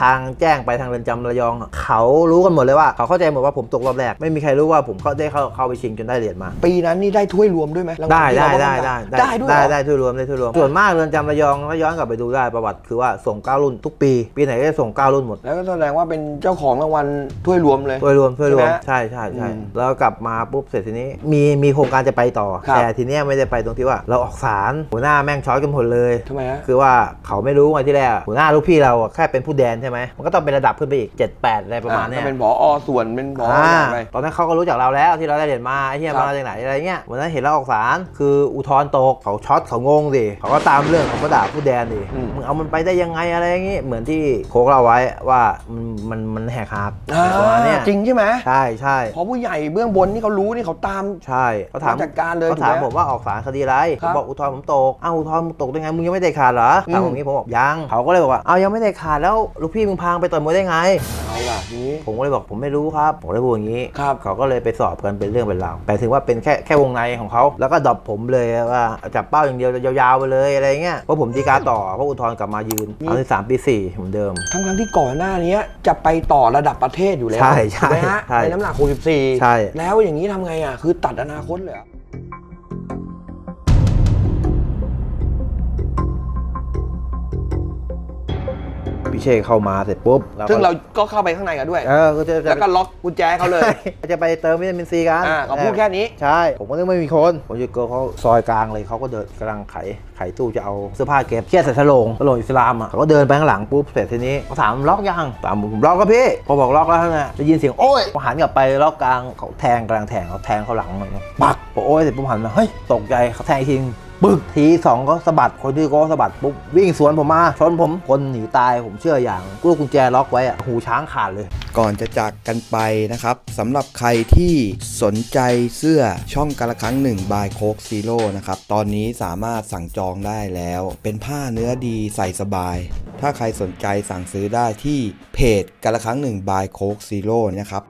S1: ทางแจ้งไปทางเรือนจำระยอง เขารู้กันหมดเลยว่าเขาเข้าใจหมดว่าผมตกรอบแรก ไม่มีใครรู้ว่าผมเข้าได้เข้าเข้าไปชิงจนได้เหรียญมา
S2: ปีนั้นนี่ได้ถ้วยรวมด้วยไหมรางวัล
S1: ได้
S2: ที่
S1: ได้
S2: เรา
S1: ได้
S2: ป้อง
S1: ได้
S2: กันได้ด้วยเหร
S1: ได้
S2: อ
S1: ได้ถ้วยรวมได้ถ้วยรวมส่วนมากเรือนจำระยองถ้าย้อนกลับไปดูได้ประวัติคือว่าส่ง9รุ่นทุกปี ปีไหนก็จะส่ง9รุ่นหมด
S2: แล้วก็แสดงว่าเป็นเจ้าของรางวัลถ้วยรวมเลย
S1: ถ้วยรวมถ้วยรวม
S2: ใช่
S1: ใช่ใช่ใช่
S2: อืม
S1: แล้วกลับมาปุ๊บเสร็จทีนี้มีมีโครงการจะไปต่อ
S2: ครับ
S1: แต่ทีเนี้ยไม่ได้ไปตรงที่ว่าเราออกสารหัวหน้าแม่งช้อยกันหมดเลย
S2: ทำไมฮะ
S1: คือว่าเขาไม่รู้ไงที่แรกหัวหน้าลูกพี่เราอะแค่เป็นผู้แดนใช่ไหมมันก็ต้องเป็นระดับขึ้นไปอีก 7 8อะไรประมาณเนี้
S2: อ่
S1: ย
S2: เป็นผอส่วนเป็นผอ
S1: อ่า
S2: ไป
S1: ตอนนั้นเขาก็รู้จักเราแล้วที่เราได้เหรียญมาไอ้เหี้ย
S2: ครับ
S1: มาจากไหนอะไรเงี้ยวันนั้นเห็นเราออกสารคืออุทธรณ์ตกเขาช็อตเขางงสิเขาก็ตามเรื่องเขาก็ด่าผู้แดนดิมึงเอามันไปได้ยังไงอะไรอย่างงี้เหมือนที่โค้กเราไว้ว่ามันมันมันแหกหัก
S2: อ่า
S1: ประมาณเนี้ย
S2: จริงใช่ไหม
S1: ใช่ใช่
S2: เพราะผู้ใหญ่เบื้องบนนี่เขารู้นี่เขาตาม
S1: ใช่เขาถาม
S2: จัดการเลย
S1: เขาถาม
S2: ถูกไหม
S1: ผมว่าออกสารคดีอะไร
S2: ค
S1: ผ
S2: รับ
S1: มบอกอุทธรณ์ผมตกอ้าวอุทธรณ์มึงตกได้ไงมึงยังไม่ได้ขาดเหรอ
S2: อืม
S1: ถามผมอย่างงี้ผมบอกยังเขาก็เลยบอกว่าเอายังไม่ได้ขาดแล้วลูกพี่มึงพางไปต่อยมวยได้ไง
S2: เอาล่ะทีนี้
S1: ผมก็เลยบอกผมไม่รู้ครับ ผมเลยพูดอย่างนี้
S2: ครับ
S1: เขาก็เลยไปสอบกันเป็นเรื่องเป็นราวแต่ถึงว่าเป็นแค่แค่วงในของเขาแล้วก็ดรอปผมเลยว่าจับเป้าอย่างเดียวยาวๆไปเลยอะไรเงี้ยเพราะผมดีกาต่อเพราะอุทธรณ์กลับมายืนเอาที่สามปีสี่เหมือนเดิม
S2: ทั้งทั้งๆที่ก่อนหน้านี้จะไปต่อระดับประเทศอยู่แล้ว
S1: ใช่ใช่
S2: ถูกไหมฮะ
S1: ใช่
S2: ในน้ำหนัก64
S1: ใช่
S2: แล้วอย่างนี้ทำไงอะคือตัดอนาคตเลยเหรอ
S1: พี่เชษเข้ามาเสร็จปุ๊บก็
S2: ซึ่งเราก็เข้าไปข้างในกันด้วย
S1: เออก็จะจะ
S2: แล้วก็ล็อกกุญแจให้เขาเลย
S1: จะไปเติมวิตามินซีกัน
S2: อ่าเขาพูดแค่นี้
S1: ใช่ ผมก็นึกไม่มีคนผมจะเกิเขาซอยกลางเลยเขาก็เดินกำลังไขไขตู้จะเอาเสื้อผ้าเก็บเชี่ยใส่สโลงสโลงอิสลามอะเขาก็เดินไปข้างหลังปุ๊บเสร็จทีนี้เขาถามล็อกยังถามผมล็อกครับพี่พอบอกล็อกแล้วเนี่ยได้ยินเสียงโอ้ยพอหันกลับไปล็อกกลางเขาแทงกลางแทงเขาแทงเขาหลังเลยนะปักพอโอ้ยเสร็จปุ๊บหันมาเฮ้ยตกใจเขาแทงอีกทีนึง ปึ๊กทีสองก็สะบัดคนที่ก็สะบัดปุ๊บวิ่งสวนผมมาชนผมคนหนีตายผมเชื่ออย่างกูกุญแจล็อกไว้อะหูช้างขาดเลย
S3: ก่อนจะจากกันไปนะครับสำหรับใครที่สนใจเสื้อช่องกาละครั้งหนึ่งบายโคกซีโร่นะครับตอนนี้สามารถสั่งจองได้แล้ว เป็นผ้าเนื้อดีใส่สบาย ถ้าใครสนใจสั่งซื้อได้ที่เพจกาละครั้งหนึ่งบายโคกซีโร่นะครับ